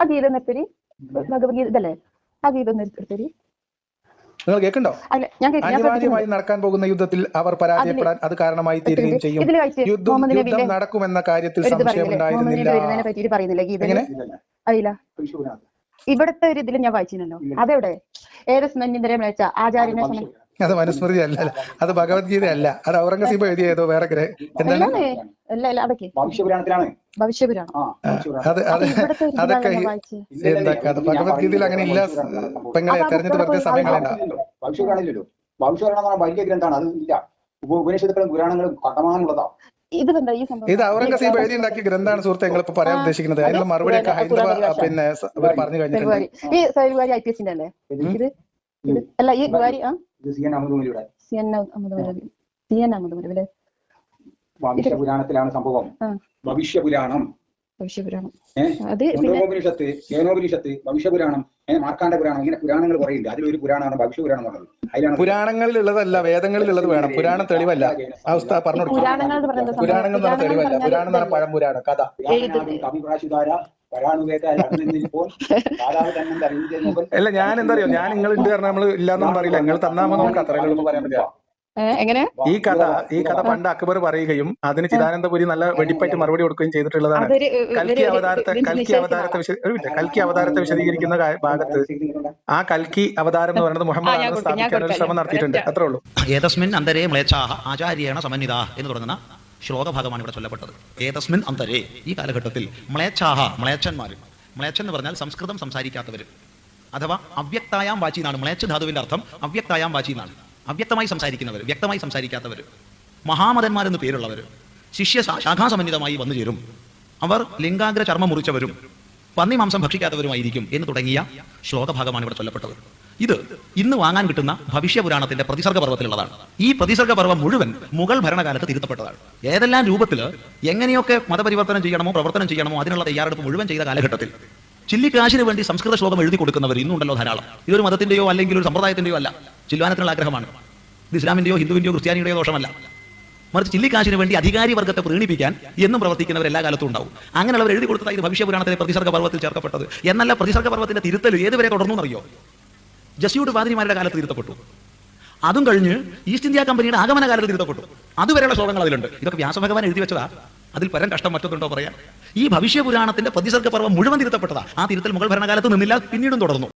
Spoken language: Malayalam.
ആ ഗീത നിർത്തരി ഭഗവത്ഗീത ഇതല്ലേ ആ ഗീത ഒന്ന് നിങ്ങൾ കേൾക്കണ്ടോ അനിവാര്യമായി നടക്കാൻ പോകുന്ന യുദ്ധത്തിൽ അവർ പരാജയപ്പെടാൻ അത് കാരണമായി തീരുകയും ചെയ്യും. യുദ്ധം യുദ്ധം നടക്കുമെന്ന കാര്യത്തിൽ സംശയമുണ്ടായിരുന്നില്ല ഇവിടുത്തെ ഒരു ഇതിൽ ഞാൻ വായിച്ചിരുന്നല്ലോ. അതെവിടെ? ഏതസ്മന്യന്തരം വെച്ചാൽ ആചാര്യനെ അത് മനുസ്മൃതി അല്ല അത് ഭഗവത്ഗീത അല്ല. അത് ഔറംഗസീബ് എഴുതിയ ഏതോ വേറെ ഗ്രഹ എന്താണ്? അല്ല അല്ല അതൊക്കെ. ഭവിഷ്യപുരാണത്തിലാണ്. ഭവിഷ്യപുരാണം. ആ ഭവിഷ്യപുരാണം. അത് അതൊക്കെ എന്താ ഭഗവത്ഗീതയിൽ അങ്ങനെ ഇല്ല പെങ്ങളെ തെരഞ്ഞെടുപ്പ് തെരഞ്ഞെടുത്ത് വെറുതെ സമയങ്ങളുണ്ടാവും വലിയ ഗ്രന്ഥാണ് അത് ഇല്ല. ഉപനിഷത്തുക്കളും പുരാണങ്ങളും ഇത് എന്താ ഈ സംഭവം? ഇത് ഔറംഗസീബ് എഴുതിയുണ്ടാക്കിയ ഗ്രന്ഥാണ് സുഹൃത്തെ ഞങ്ങൾ ഇപ്പൊ പറയാൻ ഉദ്ദേശിക്കുന്നത്. അതിനുള്ള മറുപടി ഒക്കെ ഹൈന്ദവ പിന്നെ ഇവർ പറഞ്ഞു കഴിഞ്ഞിട്ടുണ്ട്. ഈ ഫെബ്രുവരി ഐ പി എസിന്റെ അല്ലേ? അല്ല ഈ ഗുവാരി ആ? ഇത് C N Ahmed C N C ഭവിഷ്യപുരാണത്തിലാണ് സംഭവം. ഭവിഷ്യപുരാണം ഭവിഷ്യപുരാണം അത് പിന്നെ മുണ്ടകോപനിഷത്ത് കേനോപനിഷത്ത് ഭവിഷ്യപുരാണം ഏഹ് മാർക്കാണ്ഡ പുരാണം ഇങ്ങനെ പുരാണങ്ങൾ കുറയില്ല. അതിലൊരു പുരാണമാണ് ഭവിഷ്യപുരാണം പുരാണം പറഞ്ഞത് അതിലാണ് വേദങ്ങളിൽ ഉള്ളത് വേണം. പുരാണം തെളിവല്ല. അവസ്ഥ പറഞ്ഞു പുരാണങ്ങൾ എന്ന് പറയുന്നത് പുരാണങ്ങൾ എന്ന് തെളിവല്ല പുരാണം പഴംപുരാണം കഥ. പുരാണനാഥൻ അല്ല ഞാൻ എന്താ അറിയോ ഞാൻ നിങ്ങൾ ഉണ്ട് കാരണം നമ്മൾ ഇല്ലാന്നൊന്നും പറയില്ല. നിങ്ങൾ തന്നാമോ നമുക്ക് അത്ര എളുപ്പം പറയാൻ പറ്റില്ല. എങ്ങനെ? ഈ കഥ ഈ കഥ പണ്ട് അക്ബർ പറയുകയും അതിന് ചിദാനന്ദപുരി നല്ല വെടിപ്പായിട്ട് മറുപടി കൊടുക്കുകയും ചെയ്തിട്ടുള്ളതാണ്. കൽക്കി അവതാരത്തെ കൽക്കി അവതാരത്തെ വിശ- ഒരു മിനിറ്റ്. കൽക്കി അവതാരത്തെ വിശദീകരിക്കുന്ന ഭാഗത്ത് ആ കൽക്കി അവതാരം എന്ന് പറയുന്നത് മുഹമ്മദ് സ്ഥാപിക്കാൻ ഒരു ശ്രമം നടത്തിയിട്ടുണ്ട്. അത്രേ ഉള്ളൂ. ഏതസ്മിൻ അന്തരേ മ്ലേച്ഛാഹ ആചാര്യേണ സമന്വിത എന്ന് തുടങ്ങുന്ന ശ്ലോകഭാഗമാണ് ഇവിടെ ചൊല്ലപ്പെട്ടത്. ഏതസ്മിൻ അന്തരേ ഈ കാലഘട്ടത്തിൽ മ്ലേച്ഛാഹ മ്ലേച്ഛന്മാർ മ്ലേച്ഛൻ എന്ന് പറഞ്ഞാൽ സംസ്കൃതം സംസാരിക്കാത്തവർ അഥവാ അവ്യക്തായാം വാചി എന്നാണ് മ്ലേച്ഛ ധാതുവിന്റെ അർത്ഥം അവ്യക്തായാം വാചി എന്നാണ് അവ്യക്തമായി സംസാരിക്കുന്നവർ വ്യക്തമായി സംസാരിക്കാത്തവർ മഹാമതന്മാരെന്ന് പേരുള്ളവർ ശിഷ്യ ശാഖാസമന്വിതമായി വന്നു ചേരും. അവർ ലിംഗാഗ്ര ചർമ്മം മുറിച്ചവരും പന്നി മാംസം ഭക്ഷിക്കാത്തവരുമായിരിക്കും എന്ന് തുടങ്ങിയ ശ്ലോകഭാഗമാണ് ഇവിടെ ചൊല്ലപ്പെട്ടത്. ഇത് ഇന്ന് വാങ്ങാൻ കിട്ടുന്ന ഭവിഷ്യപുരാണത്തിന്റെ പ്രതിസർഗ പർവത്തിലുള്ളതാണ്. ഈ പ്രതിസർഗ പർവം മുഴുവൻ മുഗൾ ഭരണകാലത്ത് തിരുത്തപ്പെട്ടതാണ്. ഏതെല്ലാം രൂപത്തിൽ എങ്ങനെയൊക്കെ മതപരിവർത്തനം ചെയ്യണമോ പ്രവർത്തനം ചെയ്യണമോ അതിനുള്ള തയ്യാറെടുപ്പ് മുഴുവൻ ചെയ്ത കാലഘട്ടത്തിൽ ചില്ലിക്കാശിന് വേണ്ടി സംസ്കൃത ശ്ലോകം എഴുതി കൊടുക്കുന്നവർ ഇന്നുണ്ടല്ലോ ധാരാളം. ഇതൊരു മതത്തിന്റെയോ അല്ലെങ്കിൽ ഒരു സമ്പ്രദായത്തിന്റെയോ അല്ല. ചില്ലുവാനത്തിനുള്ള ആഗ്രഹമാണ്. ഇത് ഇസ്ലാമിന്റെയോ ഹിന്ദുവിന്റെയോ ക്രിസ്ത്യാനിയുടെയോ ദോഷമല്ല. മറിച്ച് ചില്ലിക്കാശിന് വേണ്ടി അധികാരി വർഗത്തെ പ്രീണിപ്പിക്കാൻ എന്നും പ്രവർത്തിക്കുന്നവർ എല്ലാ കാലത്തും ഉണ്ടാവും. അങ്ങനെയുള്ളവർ എഴുതി കൊടുത്തതായി ഭവിഷ്യ ഭവിഷ്യപുരാണത്തിലെ പ്രതിസർഗ പർവത്തിൽ ചേർക്കപ്പെട്ടത്. എന്നല്ല പ്രതിസർഗ പർവത്തിന്റെ തിരുത്തൽ ഏതുവരെ തുടർന്നു എന്നറിയോ? ജസ്യൂട്ട് പാതിരിമാരുടെ കാലത്ത് തിരുത്തപ്പെട്ടു. അതും കഴിഞ്ഞ് ഈസ്റ്റ് ഇന്ത്യ കമ്പനിയുടെ ആഗമന കാലത്ത് തിരുത്തപ്പെട്ടു. അതുവരെയുള്ള ശ്ലോകങ്ങൾ അതിലുണ്ട്. ഇതൊക്കെ വ്യാസഭഗവാൻ എഴുതി വെച്ചതാ. അതിൽ പരം കഷ്ടം മറ്റൊന്നുണ്ടോ പറയാൻ? ഈ ഭവിഷ്യപുരാണത്തിന്റെ പ്രതിസർഗ പർവം മുഴുവൻ തിരുത്തപ്പെട്ടതാ. ആ തിരുത്തൽ മുഗൾ ഭരണകാലത്ത് നിന്നില്ല പിന്നീടും തുടർന്നു.